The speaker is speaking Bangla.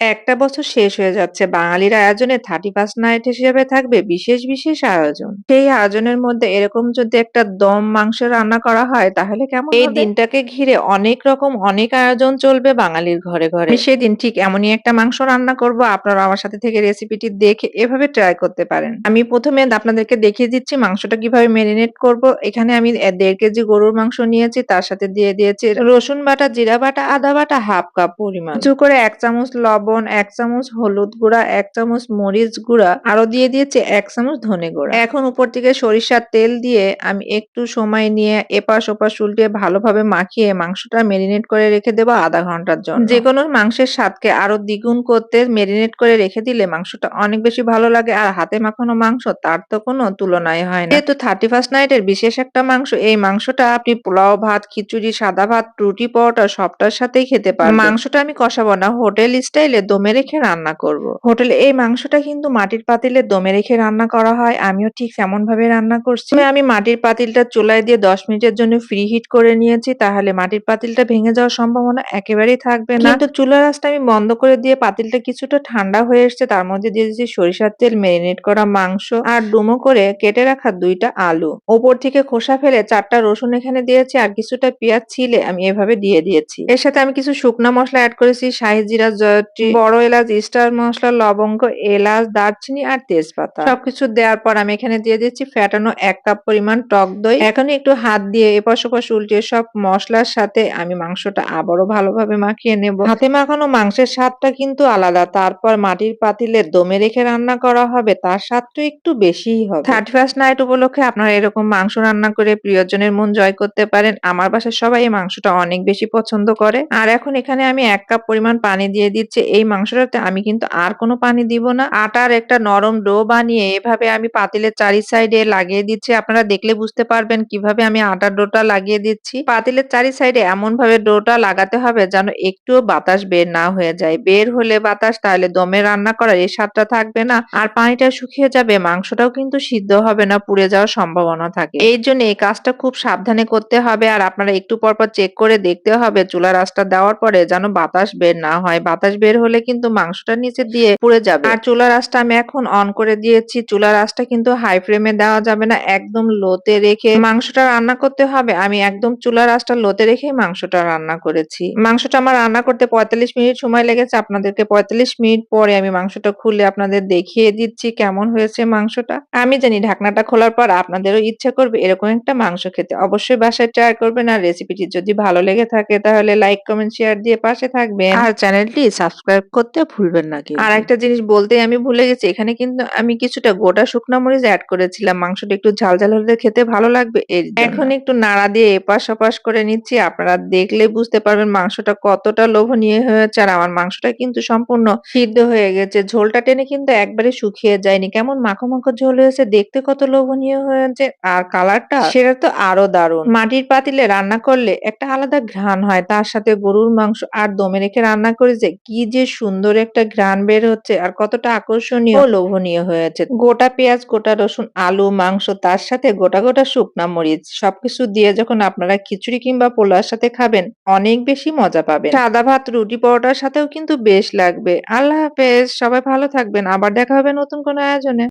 একটা বছর শেষ হয়ে যাচ্ছে। বাঙালির আয়োজনে 31st নাইট হিসেবে থাকবে বিশেষ, বিশেষ আয়োজন। সেই আয়োজনের মধ্যে এরকম যদি একটা দম মাংস রান্না করা হয় তাহলে কেমন এই দিনটাকে ঘিরে অনেক রকম অনেক আয়োজন চলবে বাঙালির ঘরে, ঘরে। সেদিন ঠিক এমনই একটা মাংস রান্না করব। আপনারা আমার সাথে থেকে রেসিপিটি দেখে এভাবে ট্রাই করতে পারেন। আমি প্রথমে আপনাদেরকে দেখিয়ে দিচ্ছি মাংসটা কীভাবে মেরিনেট করব। এখানে আমি দেড় কেজি গরুর মাংস নিয়েছি। তার সাথে দিয়ে দিয়েছি রসুন বাটা, জিরা বাটা, আদা বাটা হাফ কাপ পরিমাণ। করে এক চামচ লবণ, ১ চামচ হলুদ গুঁড়া, এক চামচ মরিচ গুঁড়া, আরও দিয়ে দিয়েছি এক চামচ ধনে গুঁড়া। এখন উপর থেকে সরিষার তেল দিয়ে আমি একটু সময় নিয়ে এপাশ ওপাশ উল্টে ভালোভাবে মাখিয়ে মাংসটা মেরিনেট করে রেখে দেবো আধা ঘণ্টার জন্য। যে কোনো মাংসের স্বাদকে আরও দ্বিগুণ করতে মেরিনেট করে রেখে দিলে মাংসটা অনেক বেশি ভালো লাগে আর হাতে মাখানো মাংস তার তো কোনো তুলনায় হয় না। যেহেতু থার্টি ফার্স্ট নাইটের বিশেষ একটা মাংস এই মাংসটা আপনি পোলাও ভাত, খিচুড়ি, সাদা ভাত, রুটি, পরোটা সবটার সাথেই খেতে পারেন মাংসটা আমি কষাবো না হোটেল স্টাইলে দমে রেখে রান্না করব। হোটেলে এই মাংসটা কিন্তু মাটির পাতিলে দমে রেখে রান্না করা হয় আমিও ঠিক তেমন ভাবে রান্না করছি। আমি মাটির পাতিলটা চুলায় দিয়ে ১০ মিনিটের জন্য ফ্রি হিট করে নিয়েছি তাহলে মাটির পাতিলটা ভেঙে যাওয়ার সম্ভাবনা একেবারেই থাকবে না। কিন্তু চুলার আঁচটা আমি বন্ধ করে দিয়ে পাতিলটা কিছুটা ঠান্ডা হয়ে এসছে তার মধ্যে দিয়ে দিয়েছি সরিষার তেল, মেরিনেট করা মাংস আর ডুমো করে কেটে রাখা দুইটা আলু। ওপর থেকে খোসা ফেলে চারটা রসুন এখানে দিয়েছি আর কিছুটা পেঁয়াজ ছিলে আমি এভাবে দিয়ে দিয়েছি। এর সাথে আমি কিছু শুকনা মশলা অ্যাড করেছি শাহি জিরা, জয়ত্রী, বড় এলাচ, স্টার মশলা লবঙ্গ, এলাচ, দারচিনি আর তেজপাতা। সবকিছু দেওয়ার পর আমি এখানে দিয়ে দিচ্ছি ফ্যাটানো এক কাপ পরিমাণ টক দই। এখন একটু হাত দিয়ে এপাশ ওপাশ উল্টিয়ে সব মশলার সাথে আমি মাংসটা আবারও ভালোভাবে মাখিয়ে নেব। হাতে মাখানো মাংসের স্বাদটা কিন্তু আলাদা তারপর মাটির পাতিলে দমে রেখে রান্না করা হবে তার স্বাদটা একটু বেশিই হবে। থার্টি ফার্স্ট নাইট উপলক্ষে আপনারা এরকম মাংস রান্না করে প্রিয়জনের মন জয় করতে পারেন। আমার বাসায় সবাই এই মাংসটা অনেক বেশি পছন্দ করে। আর এখন এখানে আমি এক কাপ পরিমাণ পানি দিয়ে দিচ্ছি। এই মাংসটাতে আমি কিন্তু আর কোনো পানি দিব না। আটার একটা নরম ডো বানিয়ে এভাবে আমি পাতিলের চারি সাইডে লাগিয়ে দিচ্ছি। আপনারা দেখলে বুঝতে পারবেন কীভাবে আমি আটার ডোটা লাগিয়ে দিচ্ছি। পাতিলের চারি সাইডে এমন ভাবে ডোটা লাগাতে হবে যেন একটুও বাতাস বের না হয়ে যায়। বের হলে বাতাস, তাহলে দমে রান্না করার এই স্বাদটা থাকবে না আর পানিটা শুকিয়ে যাবে, মাংসটাও কিন্তু সিদ্ধ হবে না, পুড়ে যাওয়ার সম্ভাবনা থাকে। এই জন্য এই কাজটা খুব সাবধানে করতে হবে আর আপনারা একটু পর পর চেক করে দেখতে হবে, চুলার আঁচটা দেওয়ার পরে যেন বাতাস বের না হয়। বাতাস বের হলে কিন্তু মাংসটা নিচে দিয়ে পুড়ে যাবে। আর চুলার আঁচটা আমি এখন অন করে দিয়েছি। চুলার আঁচটা কিন্তু হাই ফ্লেমে দেওয়া যাবে না একদম লোতে রেখে মাংসটা রান্না করতে হবে। আমি একদম চুলার আঁচটা লোতে রেখে মাংসটা রান্না করেছি। মাংসটা আমার রান্না করতে ৪৫ মিনিট সময় লেগেছে। আপনাদেরকে ৪৫ মিনিট পরে আমি মাংসটা খুলে আপনাদের দেখিয়ে দিচ্ছি কেমন হয়েছে মাংসটা। আমি জানি ঢাকনাটা খোলার পর আপনাদেরও ইচ্ছা করবে এরকম একটা মাংস খেতে। অবশ্যই বাসায় ট্রাই করবেন আর রেসিপিটি যদি ভালো লেগে থাকে তাহলে লাইক, কমেন্ট, শেয়ার দিয়ে পাশে থাকবেন। আর চ্যানেলটি সাবস্ক্রাইব করতে ভুলবেন না। আর একটা জিনিস বলতেই আমি ভুলে গেছি এখানে কিন্তু আমি কিছুটা গোটা শুকনো মরিচ অ্যাড করেছিলাম। মাংসটা একটু ঝাল, ঝাল হলে খেতে ভালো লাগবে। এখন একটু নাড়া দিয়ে এপাশ ওপাশ করে নিচ্ছি। আপনারা দেখলে বুঝতে পারবেন মাংসটা কতটা লোভনীয় হয়েছে আর আমার মাংসটা কিন্তু সম্পূর্ণ সিদ্ধ হয়ে গেছে। ঝোলটা টেনে কিন্তু একবারে শুকিয়ে যায়নি। কেমন মাখো, মাখো ঝোল হয়েছে দেখতে কত লোভনীয় হয়েছে আর কালারটা সেটা তো আরও দারুণ। মাটির পাতিলে রান্না করলে একটা আলাদা ঘ্রাণ হয় তার সাথে গরুর মাংস আর দমে রেখে রান্না করেছে কি যে সুন্দর একটা ঘ্রাণ বের হচ্ছে আর কতটা আকর্ষণীয় লোভনীয় হয়েছে। গোটা পেঁয়াজ, গোটা রসুন, আলু, মাংস তার সাথে গোটা, গোটা শুকনা মরিচ সবকিছু দিয়ে যখন আপনারা খিচুড়ি কিংবা পোলার সাথে খাবেন অনেক বেশি মজা পাবেন। সাদা ভাত, রুটি, পরোটার সাথেও কিন্তু বেশ লাগবে। আল্লাহ হাফেজ সবাই ভালো থাকবেন। আবার দেখা হবে নতুন কোনো আয়োজনে।